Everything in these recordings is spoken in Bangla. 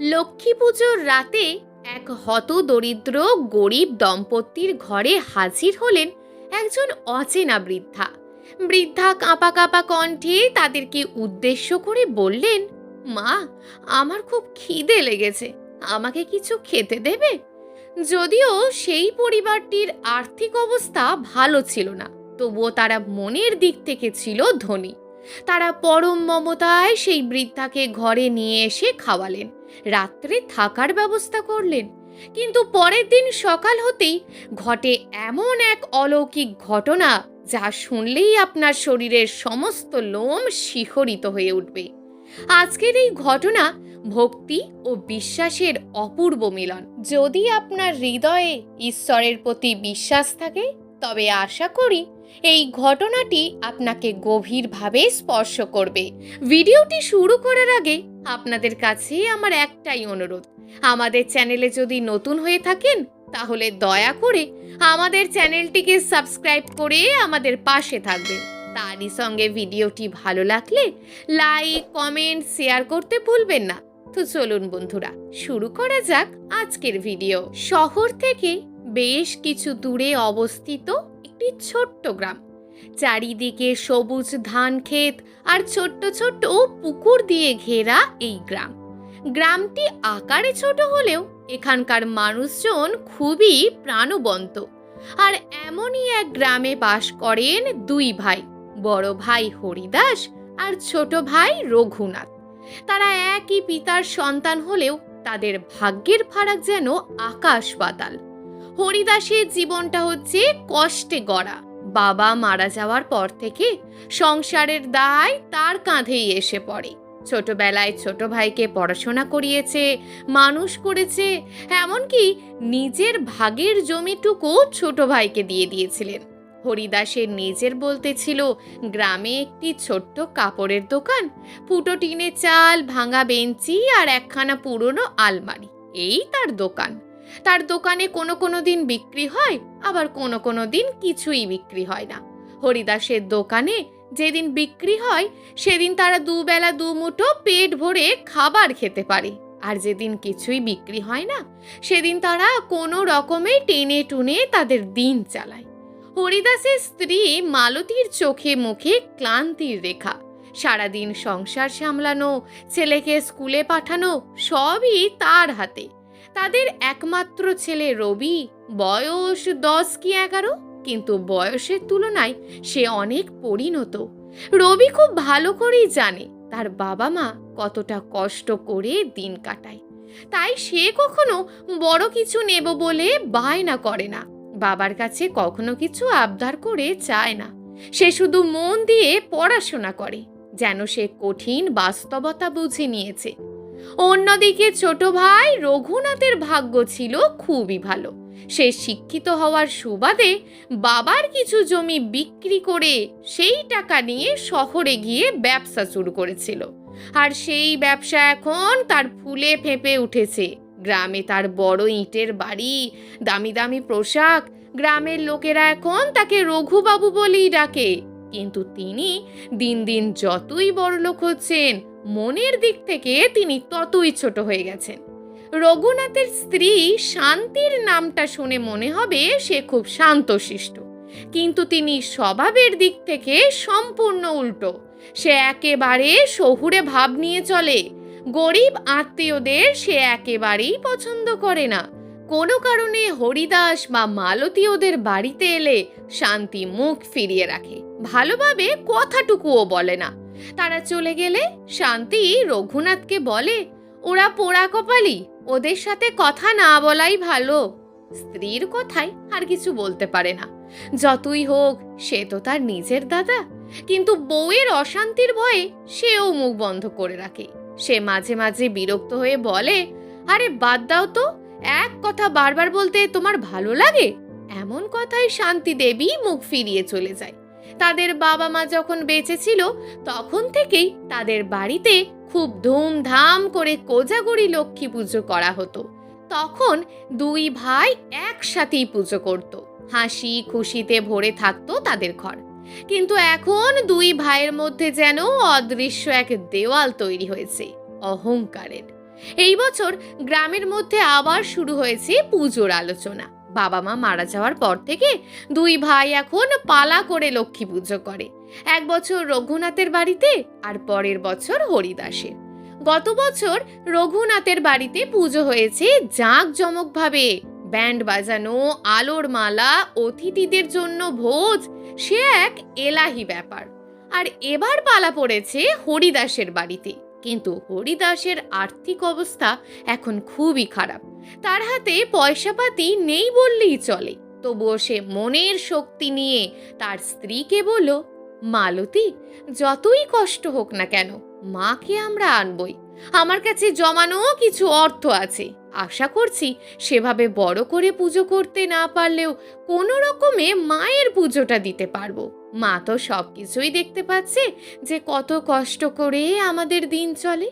লক্ষ্মী পুজোর রাতে এক হত দরিদ্র গরিব দম্পতির ঘরে হাজির হলেন একজন অচেনা বৃদ্ধা। বৃদ্ধা কাঁপা কাঁপা কণ্ঠে তাদেরকে উদ্দেশ্য করে বললেন, মা, আমার খুব খিদে লেগেছে, আমাকে কিছু খেতে দেবে? যদিও সেই পরিবারটির আর্থিক অবস্থা ভালো ছিল না, তবুও তারা মনের দিক থেকে ছিল ধনী। তারা পরম মমতায় সেই বৃদ্ধাকে ঘরে নিয়ে এসে খাওয়ালেন। রাত্রে থাকার ব্যবস্থা করলেন। কিন্তু পরের দিন সকাল হতেই ঘটে এমন এক অলৌকিক ঘটনা যা শুনলেই আপনার শরীরের সমস্ত লোম শিহরিত হয়ে উঠবে। আজকের এই ঘটনা ভক্তি ও বিশ্বাসের অপূর্ব মিলন। যদি আপনার হৃদয়ে ঈশ্বরের প্রতি বিশ্বাস থাকে, তবে আশা করি এই ঘটনাটি আপনাকে গভীরভাবে স্পর্শ করবে। ভিডিওটি শুরু করার আগে আপনাদের কাছে আমার একটাই অনুরোধ। আমাদের চ্যানেলে যদি নতুন হয়ে থাকেন, তাহলে দয়া করে আমাদের চ্যানেলটিকে সাবস্ক্রাইব করে আমাদের পাশে থাকবেন। তারই সঙ্গে ভিডিওটি ভালো লাগলে লাইক, কমেন্ট, শেয়ার করতে ভুলবেন না। তো চলুন বন্ধুরা, শুরু করা যাক আজকের ভিডিও। শহর থেকে বেশ কিছু দূরে অবস্থিত একটি ছোট্ট গ্রাম। চারিদিকে সবুজ ধান ক্ষেত আর ছোট্ট ছোট্ট পুকুর দিয়ে ঘেরা এই গ্রাম। গ্রামটি আকারে ছোট হলেও এখানকার মানুষজন খুবই প্রাণবন্ত। আর এমনই এক গ্রামে বাস করেন দুই ভাই, বড় ভাই হরিদাস আর ছোট ভাই রঘুনাথ। তারা একই পিতার সন্তান হলেও তাদের ভাগ্যের ফারাক যেন আকাশ পাতাল হরিদাসের জীবনটা হচ্ছে কষ্টে গড়া। বাবা মারা যাওয়ার পর থেকে সংসারের দায় তার কাঁধেই এসে পড়ে। ছোটবেলায় ছোট ভাইকে পড়াশোনা করিয়েছে, মানুষ করেছে, এমনকি নিজের ভাগের জমিটুকু ছোট ভাইকে দিয়ে দিয়েছিলেন। হরিদাসের নিজের বলতে ছিল, গ্রামে একটি ছোট্ট কাপড়ের দোকান, ফুটো টিনে চাল, ভাঙা বেঞ্চি আর একখানা পুরনো আলমারি। এই তার দোকান। তার দোকানে কোনো কোনো দিন বিক্রি হয়, আবার কোনো কোনো দিন কিছুই বিক্রি হয় না। হরিদাসের দোকানে যেদিন বিক্রি হয়, সেদিন তারা দুবেলা দুমুঠো পেট ভরে খাবার খেতে পারে। আর যেদিন কিছুই বিক্রি হয় না, সেদিন তারা কোনো রকমে টেনে টুনে তাদের দিন চালায়। হরিদাসের স্ত্রী মালতীর চোখে মুখে ক্লান্তির রেখা। সারাদিন সংসার সামলানো, ছেলেকে স্কুলে পাঠানো, সবই তার হাতে। তাদের একমাত্র ছেলে রবি, বয়স দশ কি এগারো? কিন্তু বয়সের তুলনায় সে অনেক পরিণত। রবি খুব ভালো করেই জানে তার বাবা মা কতটা কষ্ট করে দিন কাটায়। তাই সে কখনো বড় কিছু নেব বলে বায়না করে না। বাবার কাছে কখনো কিছু আবদার করে চায় না। সে শুধু মন দিয়ে পড়াশোনা করে, যেন সে কঠিন বাস্তবতা বুঝে নিয়েছে। অন্যদিকে ছোট ভাই রঘুনাথের ভাগ্য ছিল খুবই ভালো। সে শিক্ষিত হওয়ার সুবাদে বাবার কিছু জমি বিক্রি করে সেই টাকা নিয়ে শহরে গিয়ে ব্যবসা শুরু করেছিল। আর সেই ব্যবসা এখন তার ফুলে ফেঁপে উঠেছে। গ্রামে তার বড় ইটের বাড়ি, দামি দামি পোশাক, গ্রামের লোকেরা এখন তাকে রঘুবাবু বলেই ডাকে। কিন্তু তিনি দিন দিন যতই বড়লোক হচ্ছেন মনের দিক থেকে তিনি ততই ছোট হয়ে গেছেন। রঘুনাথের স্ত্রী শান্তির নামটা শুনে মনে হবে সে খুব শান্তশিষ্ট। কিন্তু তিনি স্বভাবের দিক থেকে সম্পূর্ণ উল্টো। সে একেবারে শহুরে ভাব নিয়ে চলে। গরিব আত্মীয়দের সে একেবারেই পছন্দ করে না। কোনো কারণে হরিদাস বা মালতী ওদের বাড়িতে এলে শান্তি মুখ ফিরিয়ে রাখে। ভালোভাবে কথাটুকুও বলে না। তারা চলে গেলে শান্তি রঘুনাথকে বলে, ওরা পোড়া কপালি, ওদের সাথে কথা না বলাই ভালো। স্ত্রীর কথাই আর কিছু বলতে পারে না। যতই হোক, সে তো তার নিজের দাদা। কিন্তু বউয়ের অশান্তির ভয়ে সেও মুখ বন্ধ করে রাখে। সে মাঝে মাঝে বিরক্ত হয়ে বলে, আরে বাদ দাও তো, এক কথা বারবার বলতে তোমার ভালো লাগে? এমন কথাই শান্তি দেবী মুখ ফিরিয়ে চলে যায়। তাদের বাবা মা যখন বেঁচে ছিল, তখন থেকেই তাদের বাড়িতে খুব ধুমধাম করে কোজাগরি লক্ষ্মী পুজো করা হতো। তখন দুই ভাই একসাথেই পুজো করত। হাসি খুশিতে ভরে থাকতো তাদের ঘর। কিন্তু এখন দুই ভাইয়ের মধ্যে যেন অদৃশ্য এক দেওয়াল তৈরি হয়েছে, অহংকারের। এই বছর গ্রামের মধ্যে আবার শুরু হয়েছে পুজোর আলোচনা। বাবা মা মারা যাওয়ার পর থেকে দুই ভাই এখন পালা করে লক্ষ্মী পুজো করে। এক বছর রঘুনাথের বাড়িতে আর পরের বছর হরিদাসের। গত বছর রঘুনাথের বাড়িতে পুজো হয়েছে জাঁক জমকভাবে ব্যান্ড বাজানো, আলোর মালা, অতিথিদের জন্য ভোজ, সে এক এলাহি ব্যাপার। আর এবার পালা পড়েছে হরিদাসের বাড়িতে। কিন্তু হরিদাসের আর্থিক অবস্থা এখন খুবই খারাপ। তার হাতে পয়সাপাতি নেই বললেই চলে। তবুও সে মনের শক্তি নিয়ে তার স্ত্রীকে বলল, মালতী, যতই কষ্ট হোক না কেন, মাকে আমরা আনবই। আমার কাছে জমানো কিছু অর্থ আছে। আশা করছি সেভাবে বড় করে পুজো করতে না পারলেও কোনো রকমে মায়ের পুজোটা দিতে পারব। মা তো সব কিছুই দেখতে পাচ্ছে যে কত কষ্ট করে আমাদের দিন চলে।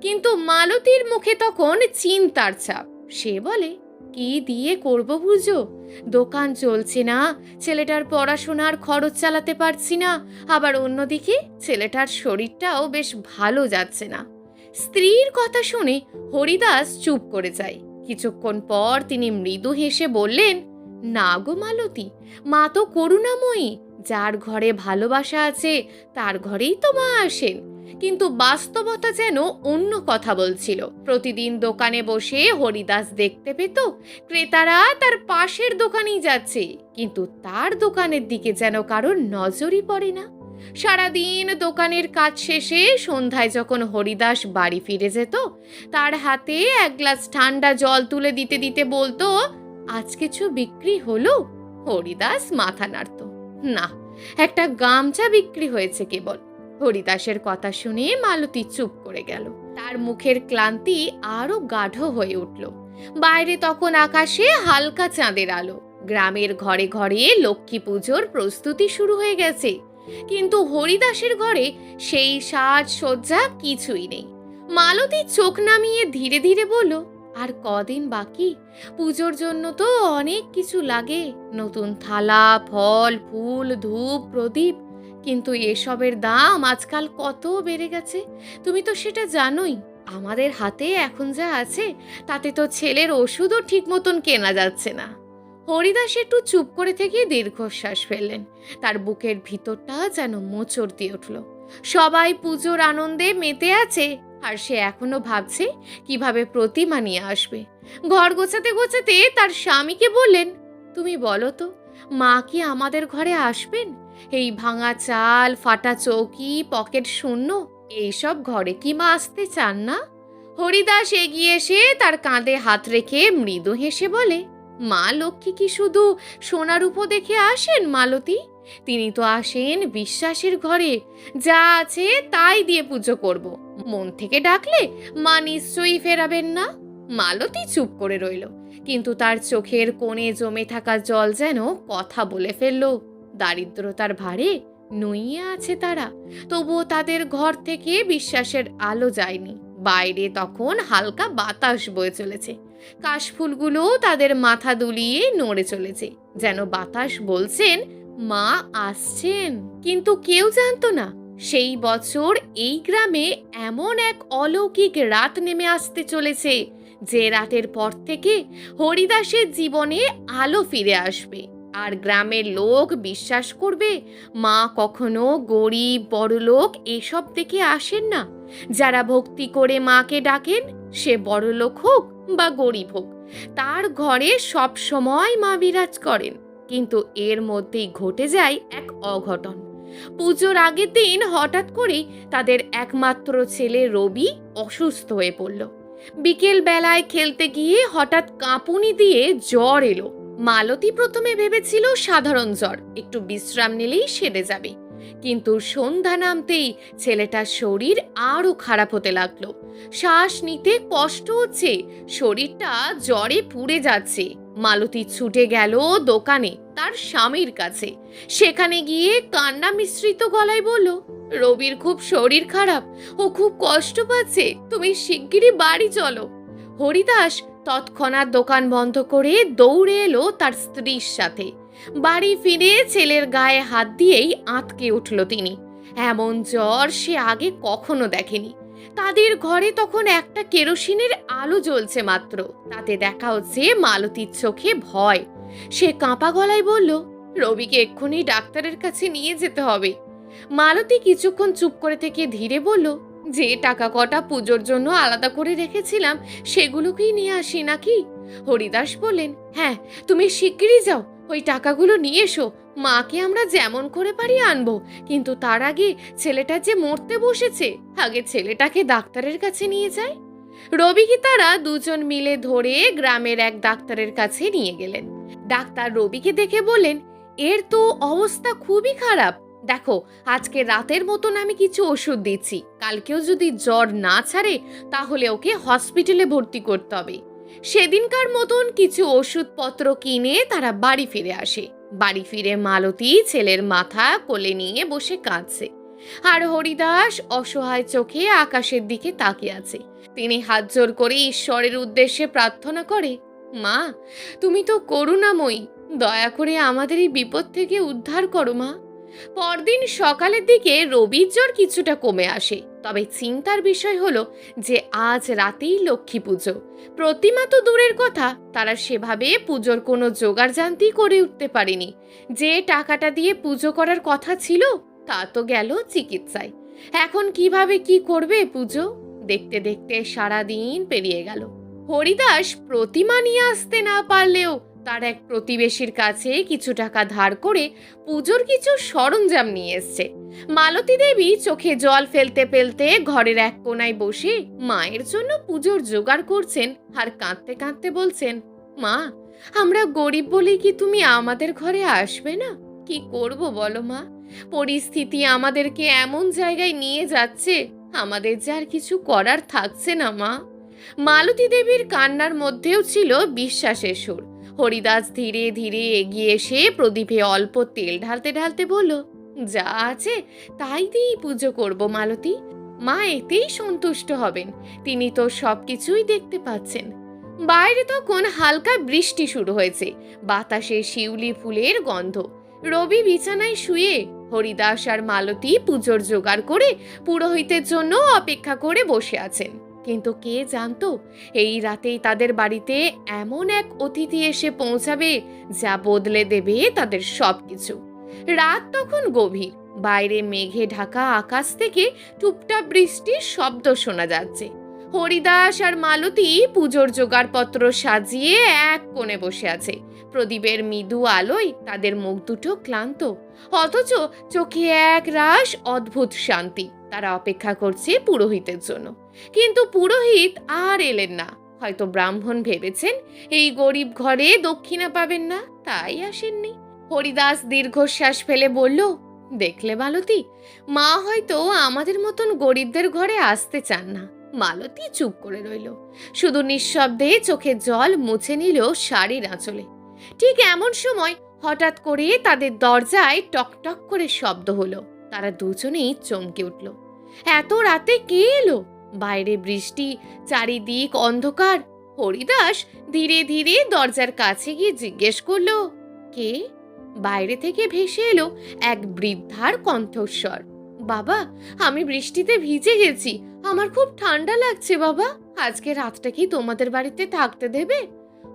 কিন্তু মালতীর মুখে তখন চিন্তার ছাপ। সে বলে, কি দিয়ে করব পুজো? দোকান চলছে না, ছেলেটার পড়াশোনার খরচ চালাতে পারছি না। আবার অন্যদিকে ছেলেটার শরীরটাও বেশ ভালো যাচ্ছে না। স্ত্রীর কথা শুনে হরিদাস চুপ করে যায়। কিছুক্ষণ পর তিনি মৃদু হেসে বললেন, না গো মালতী, মা তো করুণাময়ী। যার ঘরে ভালোবাসা আছে, তার ঘরেই তো মা আসেন। কিন্তু বাস্তবতা যেন অন্য কথা বলছিল। প্রতিদিন দোকানে বসে হরিদাস দেখতে পেত, ক্রেতারা তার পাশের দোকানেই যাচ্ছে। কিন্তু তার দোকানের দিকে যেন কারোর নজরই পড়ে না। সারাদিন দোকানের কাজ শেষে সন্ধ্যায় যখন হরিদাস বাড়ি ফিরে যেত, তার হাতে এক গ্লাস ঠান্ডা জল তুলে দিতে দিতে বলতো, আজ কিছু বিক্রি হলো? হরিদাস মাথা নাড়ত। না, একটা গামছা বিক্রি হয়েছে কেবল। হরিদাসের কথা শুনে মালতী চুপ করে গেল। তার মুখের ক্লান্তি আরও গাঢ় হয়ে উঠল। বাইরে তখন আকাশে হালকা চাঁদের আলো। গ্রামের ঘরে ঘরে লক্ষ্মী পুজোর প্রস্তুতি শুরু হয়ে গেছে। কিন্তু হরিদাসের ঘরে সেই সাজ সজ্জা কিছুই নেই। মালতী চোখ নামিয়ে ধীরে ধীরে বলল, আর কদিন বাকি? পুজোর জন্য তো অনেক কিছু লাগে। নতুন থালা, ফল, ফুল, ধূপ, প্রদীপ। কিন্তু এসবের দাম আজকাল কত বেড়ে গেছে? তুমি তো সেটা জানোই। আমাদের হাতে এখন যা আছে, তাতে তো ছেলের ওষুধও ঠিক মতন কেনা যাচ্ছে না। হরিদাস একটু চুপ করে থেকে দীর্ঘশ্বাস ফেললেন। তার বুকের ভিতরটা যেন মোচড় দিয়ে উঠল। সবাই পুজোর আনন্দে মেতে আছে, আর সে এখনও ভাবছে কীভাবে প্রতিমা নিয়ে আসবে। ঘর গোছাতে গোছাতে তার স্বামীকে বললেন, তুমি বলো তো, মা কি আমাদের ঘরে আসবেন? এই ভাঙা চাল, ফাটা চৌকি, পকেট শূন্য, এইসব ঘরে কি মা আসতে চান না? হরিদাস এগিয়ে এসে তার কাঁধে হাত রেখে মৃদু হেসে বলে মা লক্ষ্মী কি শুধু সোনার উপ দেখে আসেন, মালতী? তিনি তো আসেন বিশ্বাসের ঘরে। যা আছে তাই দিয়ে পুজো করব। মন থেকে ডাকলে মা নিশ্চয়ই ফেরাবেন না। মালতী চুপ করে রইল। কিন্তু তার চোখের কোণে জমে থাকা জল যেন কথা বলে ফেলল। দারিদ্রতার ভারে নুইয়ে আছে তারা। তবুও তাদের ঘর থেকে বিশ্বাসের আলো যায়নি। বাইরে তখন হালকা বাতাস বয়ে চলেছে। কাশফুলগুলো তাদের মাথা দুলিয়ে নড়ে চলেছে। যেন বাতাস বলছেন, মা আসছেন। কিন্তু কেউ জানতো না, সেই বছর এই গ্রামে এমন এক অলৌকিক রাত নেমে আসতে চলেছে, যে রাতের পর থেকে হরিদাসের জীবনে আলো ফিরে আসবে। আর গ্রামের লোক বিশ্বাস করবে, মা কখনো গরিব, বড়লোক এসব দেখে আসেন না। যারা ভক্তি করে মাকে ডাকেন, সে বড়লোক হোক বা গরিব হোক, তার ঘরে সব সময় মা বিরাজ করেন। কিন্তু এর মধ্যেই ঘটে যায় এক অঘটন। পুজোর আগের দিন হঠাৎ করেই তাদের একমাত্র ছেলে রবি অসুস্থ হয়ে পড়ল। বিকেল বেলায় খেলতে গিয়ে হঠাৎ কাঁপুনি দিয়ে জ্বর এলো। মালতী প্রথমে ভেবেছিল সাধারণ জ্বর, একটু বিশ্রাম নিলেই সেরে যাবে। কিন্তু সন্ধ্যা নামতেই ছেলেটার শরীর আরও খারাপ হতে লাগল। শ্বাস নিতে কষ্ট হচ্ছে, শরীরটা জ্বরে পুড়ে যাচ্ছে। মালতী ছুটে গেল দোকানে, তার স্বামীর কাছে। সেখানে গিয়ে কান্না মিশ্রিত গলায় বলল, রবির খুব শরীর খারাপ, ও খুব কষ্ট পাচ্ছে, তুমি শিগগিরই বাড়ি চলো। হরিদাস তৎক্ষণাৎ দোকান বন্ধ করে দৌড়ে এলো তার স্ত্রীর সাথে। বাড়ি ফিরে ছেলের গায়ে হাত দিয়েই আঁতকে উঠল তিনি। এমন জ্বর সে আগে কখনো দেখেনি। তাদের ঘরে তখন একটা কেরোসিনের আলো জ্বলছে মাত্র। তাতে দেখা হচ্ছে মালতীর চোখে ভয়। সে কাঁপা গলায় বলল, রবিকে এক্ষুনি ডাক্তারের কাছে নিয়ে যেতে হবে। মালতী কিছুক্ষণ চুপ করে থেকে ধীরে বলল, যে টাকা কটা পুজোর জন্য আলাদা করে রেখেছিলাম, সেগুলোকেই নিয়ে আসি নাকি? হরিদাস বললেন হ্যাঁ তুমি শিগগিরই যাও। ওই টাকাগুলো নিয়ে এসো। মাকে আমরা যেমন করে পারি আনব। কিন্তু তার আগে ছেলেটা যে মরতে বসেছে, আগে ছেলেটাকে ডাক্তারের কাছে নিয়ে যায়। রবিকে তারা দুজন মিলে ধরে গ্রামের এক ডাক্তারের কাছে নিয়ে গেলেন। ডাক্তার রবিকে দেখে বললেন, এর তো অবস্থা খুবই খারাপ। দেখো, আজকে রাতের মতন আমি কিছু ওষুধ দিচ্ছি। কালকেও যদি জ্বর না ছাড়ে, তাহলে ওকে হসপিটালে ভর্তি করতে হবে। সেদিনকার মতন কিছু ওষুধপত্র কিনে তারা বাড়ি ফিরে আসে। বাড়ি ফিরে মালতী ছেলের মাথা কোলে নিয়ে বসে কাঁদছে। আর হরিদাস অসহায় চোখে আকাশের দিকে তাকিয়ে আছে। তিনি হাত জোর করে ঈশ্বরের উদ্দেশ্যে প্রার্থনা করে, মা, তুমি তো করুণাময়ী। দয়া করে আমাদের এই বিপদ থেকে উদ্ধার করো, মা। পরদিন সকালের দিকে রবির জ্বর কিছুটা কমে আসে। তবে চিন্তার বিষয় হলো যে আজ রাতেই লক্ষ্মী পুজো। প্রতিমা তো দূরের কথা, তারা সেভাবে পুজোর কোনো জোগাড় জানতি করে উঠতে পারেনি। যে টাকাটা দিয়ে পুজো করার কথা ছিল, তা তো গেল চিকিৎসায়। এখন কীভাবে কি করবে পুজো? দেখতে দেখতে সারা দিন পেরিয়ে গেল। হরিদাস প্রতিমা নিয়ে আসতে না পারলেও তার এক প্রতিবেশীর কাছে কিছু টাকা ধার করে পুজোর কিছু সরঞ্জাম নিয়ে এসছে। মালতী দেবী চোখে জল ফেলতে ফেলতে ঘরের এক কোনায় বসে মায়ের জন্য পুজোর জোগাড় করছেন আর কাঁদতে কাঁদতে বলছেন, মা, আমরা গরিব বলেই কি তুমি আমাদের ঘরে আসবে না? কি করব বলো মা? পরিস্থিতি আমাদেরকে এমন জায়গায় নিয়ে যাচ্ছে, আমাদের যে আর কিছু করার থাকছে না মা। মালতী দেবীর কান্নার মধ্যেও ছিল বিশ্বাসের সুর। হরিদাস ধীরে ধীরে এগিয়ে এসে প্রদীপে অল্প তেল ঢালতে ঢালতে বলল, যা আছে, তাই দিয়েই পুজো করব, মালতী। মা এতেই সন্তুষ্ট হবেন। তিনি তো সব কিছুই দেখতে পাচ্ছেন। বাইরে তখন হালকা বৃষ্টি শুরু হয়েছে। বাতাসে শিউলি ফুলের গন্ধ। রবি বিছানায় শুয়ে হরিদাস আর মালতী পুজোর জোগাড় করে পুরোহিতের জন্য অপেক্ষা করে বসে আছেন। কিন্তু কে জানতো, এই রাতেই তাদের বাড়িতে এমন এক অতিথি এসে পৌঁছাবে যা বদলে দেবে তাদের সবকিছু। রাত তখন গভীর, বাইরে মেঘে ঢাকা আকাশ থেকে টুপটাপ বৃষ্টির শব্দ শোনা যাচ্ছে। হরিদাস আর মালতী পুজোর জোগাড়পত্র সাজিয়ে এক কোণে বসে আছে। প্রদীপের মৃদু আলোয় তাদের মুখ দুটো ক্লান্ত, অথচ চোখে এক রাস অদ্ভুত শান্তি। তারা অপেক্ষা করছে পুরোহিতের জন্য। কিন্তু পুরোহিত আর এলেন না। হয়তো ব্রাহ্মণ ভেবেছেন, এই গরিব ঘরে দক্ষিণা পাবেন না, তাই আসেননি। হরিদাস দীর্ঘশ্বাস ফেলে বলল, দেখলে মালতী, মা হয়তো আমাদের মতন গরিবদের ঘরে আসতে চান না। মালতী চুপ করে রইল। শুধু নিঃশব্দে চোখে জল মুছে নিল শাড়ির আঁচলে। ঠিক এমন সময় হঠাৎ করে তাদের দরজায় টকটক করে শব্দ হলো। তারা দুজনেই চমকে উঠল। এত রাতে কে এলো? বাইরে বৃষ্টি, চারিদিক অন্ধকার। হরিদাস ধীরে ধীরে দরজার কাছে গিয়ে জিজ্ঞেস করল, কে? বাইরে থেকে ভেসে এলো এক বৃদ্ধার কণ্ঠস্বর। বাবা, আমি বৃষ্টিতে ভিজে গেছি। আমার খুব ঠান্ডা লাগছে বাবা। আজকে রাতটা কি তোমাদের বাড়িতে থাকতে দেবে?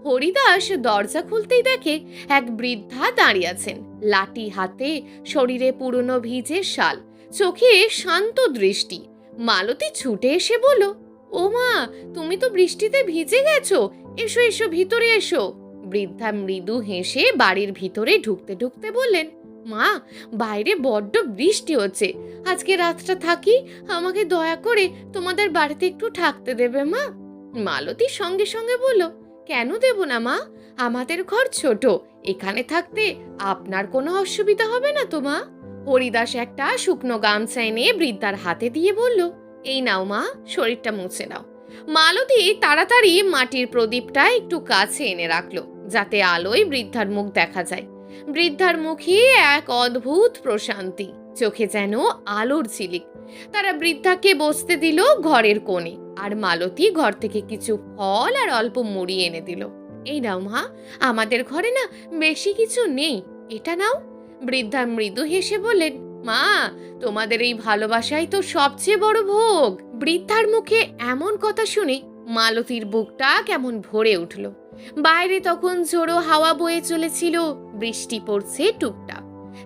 হরিদাস দরজা খুলতেই দেখে এক বৃদ্ধা দাঁড়িয়ে আছেন। লাঠি হাতে, শরীরে পুরনো ভিজে শাল, চোখে শান্ত দৃষ্টি। মালতী ছুটে এসে বলল, ও মা, তুমি তো বৃষ্টিতে ভিজে গেছো। এসো এসো, ভিতরে এসো। বৃদ্ধা মৃদু হেসে বাড়ির ভিতরে ঢুকতে ঢুকতে বললেন, মা, বাইরে বড্ড বৃষ্টি হচ্ছে। আজকে রাতটা থাকি, আমাকে দয়া করে তোমাদের বাড়িতে একটু থাকতে দেবে মা? মালতী সঙ্গে সঙ্গে বলল কেন দেব না, মা? আমাদের ঘর ছোট। এখানে থাকতে আপনার কোনো অসুবিধা হবে না তো, মা? হরিদাস একটা শুকনো গামছা এনে বৃদ্ধার হাতে দিয়ে বলল, এই নাও, মা, শরীরটা মুছে নাও। মালতী তাড়াতাড়ি মাটির প্রদীপটা একটু কাছে এনে রাখল, যাতে আলোয় বৃদ্ধার মুখ দেখা যায়। বৃদ্ধার মুখে এক অদ্ভুত প্রশান্তি, চোখে যেন আলোর ঝিলিক। তারা বৃদ্ধাকে বসতে দিল ঘরের কোণে। আর মালতী ঘর থেকে কিছু ফল আর অল্প মুড়ি এনে দিল। এই নাও মা, আমাদের ঘরে না বেশি কিছু নেই। এটা নাও। বৃদ্ধা মৃদু হেসে বললেন, মা, তোমাদের এই ভালোবাসাই তো সবচেয়ে বড় ভোগ। বৃদ্ধার মুখে এমন কথা শুনে মালতীর বুকটা কেমন ভরে উঠল। বাইরে তখন ঝোড়ো হাওয়া বয়ে চলেছিল, বৃষ্টি পড়ছে টুকটাক।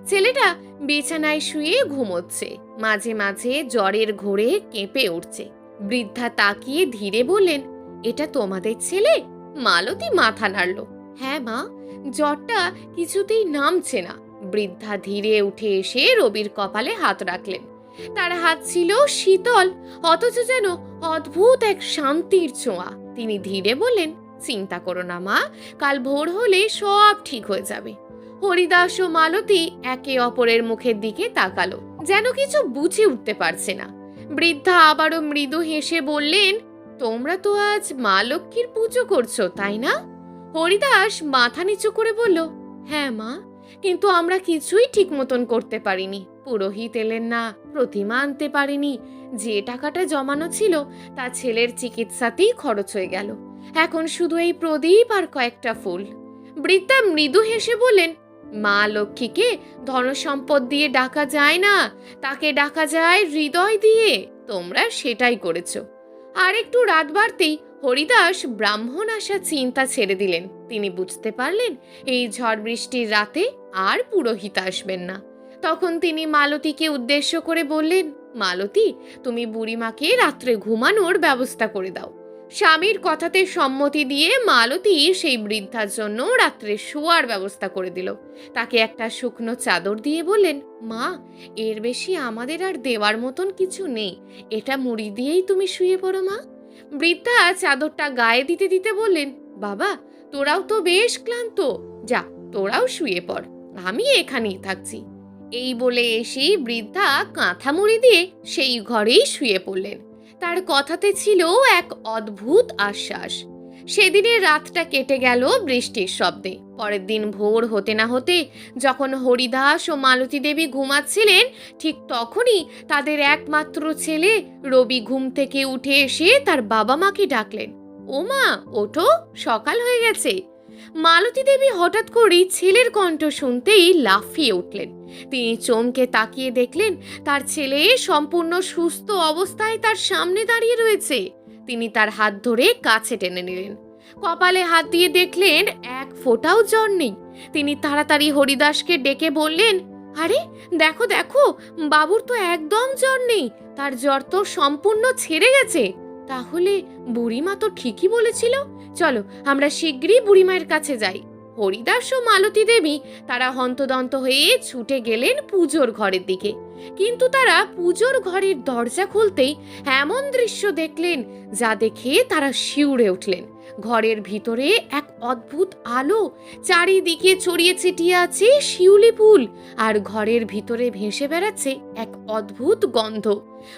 ছেলেটা বিছানায় শুয়ে ঘুমোচ্ছে, মাঝে মাঝে জ্বরের ঘোরে কেঁপে উঠছে। বৃদ্ধা তাকিয়ে ধীরে বললেন, এটা তোমাদের ছেলে? মালতী মাথা নাড়ল হ্যাঁ মা, জ্বরটা কিছুতেই নামছে না। বৃদ্ধা ধীরে উঠে এসে রবির কপালে হাত রাখলেন। তার হাত ছিল শীতল, অথচ যেন অদ্ভুত এক শান্তির ছোঁয়া। তিনি ধীরে বললেন, চিন্তা করো না মা, কাল ভোর হলে সব ঠিক হয়ে যাবে। হরিদাস ও মালতী একে অপরের মুখের দিকে তাকালো, যেন কিছু বুঝে উঠতে পারছে না। বৃদ্ধা আবারও মৃদু হেসে বললেন, তোমরা তো আজ মা লক্ষ্মীর পুজো করছ, তাই না? হরিদাস মাথা নিচু করে বলল হ্যাঁ মা, কিন্তু আমরা কিছুই ঠিক মতন করতে পারিনি। পুরোহিত এলেন না, প্রতিমা আনতে পারিনি। যে টাকাটা জমানো ছিল, তা ছেলের চিকিৎসাতেই খরচ হয়ে গেল। এখন শুধু এই প্রদীপ আর কয়েকটা ফুল। বৃদ্ধা মৃদু হেসে বললেন মা লক্ষ্মীকে ধনসম্পদ দিয়ে ডাকা যায় না। তাকে ডাকা যায় হৃদয় দিয়ে। তোমরা সেটাই করেছ। আর একটু রাত বাড়তেই হরিদাস ব্রাহ্মণ আসা চিন্তা ছেড়ে দিলেন। তিনি বুঝতে পারলেন এই ঝড় বৃষ্টির রাতে আর পুরোহিত আসবেন না। তখন তিনি মালতীকে উদ্দেশ্য করে বললেন, মালতী, তুমি বুড়িমাকে রাত্রে ঘুমানোর ব্যবস্থা করে দাও। স্বামীর কথাতে সম্মতি দিয়ে মালতী সেই বৃদ্ধার জন্য রাত্রে শোয়ার ব্যবস্থা করে দিল। তাকে একটা শুকনো চাদর দিয়ে বললেন, মা, এর বেশি আমাদের আর দেওয়ার মতন কিছু নেই। এটা মুড়ি দিয়েই তুমি শুয়ে পড়ো, মা। বৃদ্ধা চাদরটা গায়ে দিতে দিতে বললেন, বাবা, তোরাও তো বেশ ক্লান্ত। যা, তোরাও শুয়ে পড়। আমি এখানেই থাকছি। এই বলে এসেই বৃদ্ধা কাঁথা মুড়ি দিয়ে সেই ঘরেই শুয়ে পড়লেন। তার কথাতে ছিল এক অদ্ভুত আশ্বাস। সেদিনের রাতটা কেটে গেল বৃষ্টির শব্দে। পরের দিন ভোর হতে না হতে যখন হরিদাস ও মালতী দেবী ঘুমাচ্ছিলেন, ঠিক তখনই তাদের একমাত্র ছেলে রবি ঘুম থেকে উঠে এসে তার বাবা মাকে ডাকলেন। ও মা ওঠো, সকাল হয়ে গেছে। মালতী দেবী হঠাৎ করেই ছেলের কণ্ঠ শুনতেই লাফিয়ে উঠলেন। তিনি চমকে তাকিয়ে দেখলেন, তার ছেলে সম্পূর্ণ সুস্থ অবস্থায় তার সামনে দাঁড়িয়ে রয়েছে। তিনি তার হাত ধরে কাছে টেনে নিলেন। কপালে হাত দিয়ে দেখলেন, এক ফোঁটাও জ্বর নেই। তিনি তাড়াতাড়ি হরিদাসকে ডেকে বললেন, আরে, দেখো দেখো, বাবুর তো একদম জ্বর নেই। তার জ্বর তো সম্পূর্ণ ছেড়ে গেছে। তাহলে বুড়িমা তো ঠিকই বলেছিল। চলো, আমরা শীঘ্রই বুড়িমায়ের কাছে যাই। হরিদাস ও মালতী দেবী তারা হন্তদন্ত হয়ে ছুটে গেলেন পুজোর ঘরের দিকে। কিন্তু তারা পুজোর ঘরের দরজা খুলতেই এমন দৃশ্য দেখলেন যা দেখে তারা শিউরে উঠলেন। ঘরের ভিতরে এক অদ্ভুত আলো চারিদিকে ছড়িয়ে ছিটিয়ে আছে শিউলি ফুল আর ঘরের ভিতরে ভেসে বেড়াচ্ছে এক অদ্ভুত গন্ধ।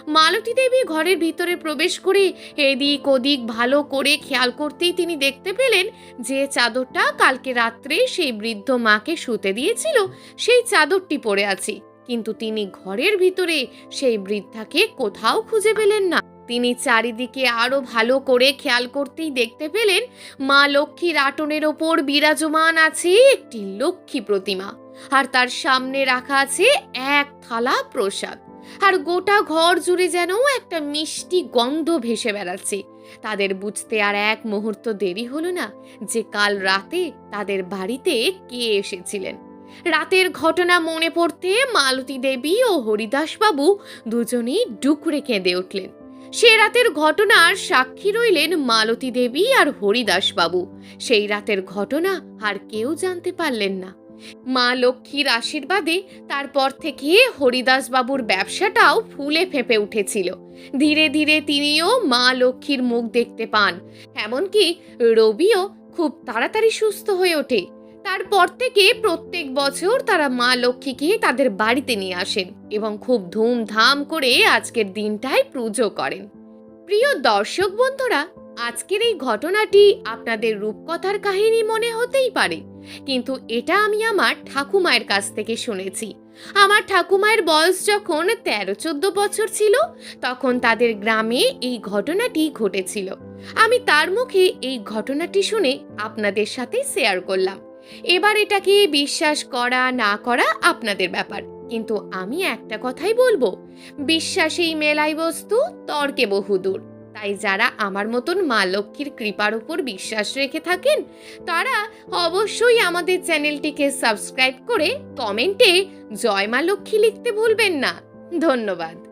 মালতী দেবী ঘরের ভিতরে প্রবেশ করে এদিক ওদিক ভালো করে খেয়াল করতেই তিনি দেখতে পেলেন যে চাদরটা কালকে রাত্রে সেই বৃদ্ধ মাকে শুতে দিয়েছিল, সেই চাদরটি পড়ে আছে। কিন্তু তিনি ঘরের ভিতরে সেই বৃদ্ধাকে কোথাও খুঁজে পেলেন না। তিনি চারিদিকে আরও ভালো করে খেয়াল করতেই দেখতে পেলেন মা লক্ষ্মীর আটনের ওপর বিরাজমান আছে একটি লক্ষ্মী প্রতিমা। আর তার সামনে রাখা আছে এক থালা প্রসাদ। আর গোটা ঘর জুড়ে যেন একটা মিষ্টি গন্ধ ভেসে বেড়াচ্ছে। তাদের বুঝতে আর এক মুহূর্ত দেরি হলো না যে কাল রাতে তাদের বাড়িতে কে এসেছিলেন। রাতের ঘটনা মনে পড়তে মালতী দেবী ও হরিদাসবাবু দুজনেই ডুকরে কেঁদে উঠলেন। সে রাতের ঘটনার সাক্ষী রইলেন মালতী দেবী আর হরিদাসবাবু। সেই রাতের ঘটনা আর কেউ জানতে পারলেন না। মা লক্ষ্মীর আশীর্বাদে তারপর থেকে হরিদাসবাবুর ব্যবসাটাও ফুলে ফেঁপে উঠেছিল। ধীরে ধীরে তিনিও মা লক্ষ্মীর মুখ দেখতে পান। এমনকি রবিও খুব তাড়াতাড়ি সুস্থ হয়ে ওঠে। তারপর থেকে প্রত্যেক বছর তারা মা লক্ষ্মীকে তাদের বাড়িতে নিয়ে আসেন এবং খুব ধুমধাম করে আজকের দিনটায় পুজো করেন। প্রিয় দর্শক বন্ধুরা, আজকের এই ঘটনাটি আপনাদের রূপকথার কাহিনী মনে হতেই পারে, কিন্তু এটা আমি আমার ঠাকুমায়ের কাছ থেকে শুনেছি। আমার ঠাকুমায়ের বয়স যখন তেরো চোদ্দ বছর ছিল, তখন তাদের গ্রামে এই ঘটনাটি ঘটেছিল। আমি তার মুখে এই ঘটনাটি শুনে আপনাদের সাথে শেয়ার করলাম। এবার এটাকে বিশ্বাস করা, না করা আপনাদের ব্যাপার। কিন্তু আমি একটা কথাই বলব বিশ্বাসেই মেলাই বস্তু তর্কে বহুদূর। তাই যারা আমার মতন মা লক্ষ্মীর কৃপার উপর বিশ্বাস রেখে থাকেন, তারা অবশ্যই আমাদের চ্যানেলটিকে সাবস্ক্রাইব করে কমেন্টে জয় মা লক্ষ্মী লিখতে ভুলবেন না। ধন্যবাদ।